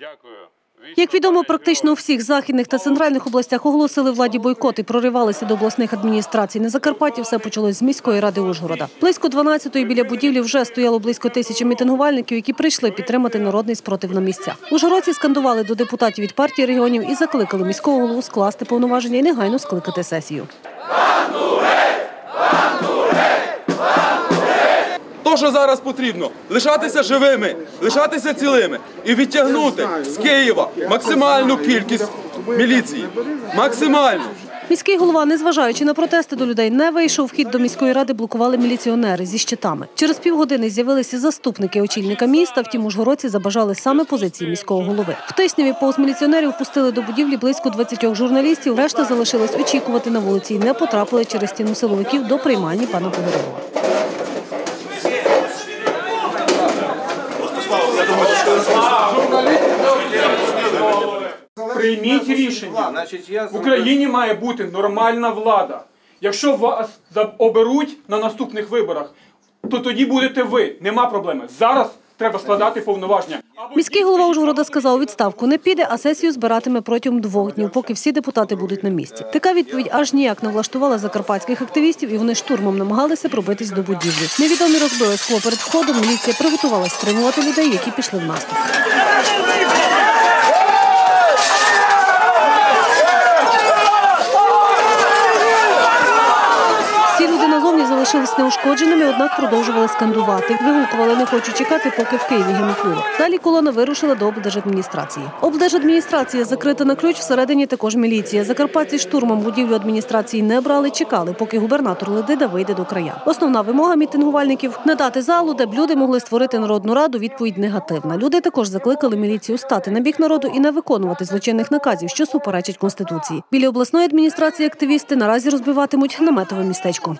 Дякую. Як відомо, практично у всіх західних та центральних областях оголосили владі бойкот і проривалися до обласних адміністрацій. На Закарпатті все почалось з міської ради Ужгорода. Близько 12-ї біля будівлі вже стояло близько тисячі мітингувальників, які прийшли підтримати народний спротив на місцях. Ужгородці скандували до депутатів від партії регіонів і закликали міського голову скласти повноваження і негайно скликати сесію. То, що зараз потрібно, лишатися живими, лишатися цілими і відтягнути з Києва максимальну кількість міліції. Максимальну. Міський голова, незважаючи на протести до людей, не вийшов. Вхід до міської ради блокували міліціонери зі щитами. Через півгодини з'явилися заступники очільника міста. Втім, ужгородці забажали саме позиції міського голови. В Тисняві повз міліціонерів пустили до будівлі близько 20 журналістів. Решта залишилась очікувати на вулиці і не потрапили через стіну силовиків до приймальні пана Погорєва. Прийміть рішення. В Україні має бути нормальна влада. Якщо вас оберуть на наступних виборах, то тоді будете ви. Нема проблеми. Зараз треба складати повноваження. Міський голова Ужгорода сказав, відставку не піде, а сесію збиратиме протягом двох днів, поки всі депутати будуть на місці. Така відповідь аж ніяк не влаштувала закарпатських активістів, і вони штурмом намагалися пробитись до будівлі. Невідомі розбили скло перед входом. Міліція приготувалась стримувати людей, які пішли в наступ. Всі люди назовні залишились неушкодженими, однак продовжували скандувати. Вигукували, не хочу чекати, поки в Києві гемікули. Далі колона вирушила до облдержадміністрації. Облдержадміністрація закрита на ключ, всередині також міліція. Закарпатці штурмом будівлю адміністрації не брали, чекали, поки губернатор Ледида вийде до края. Основна вимога мітингувальників надати залу, де б люди могли створити народну раду. Відповідь негативна. Люди також закликали міліцію стати на бік народу і не виконувати злочинних наказів, що суперечать конституції. Біля обласної адміністрації активісти наразі розбиватимуть наметове містечко.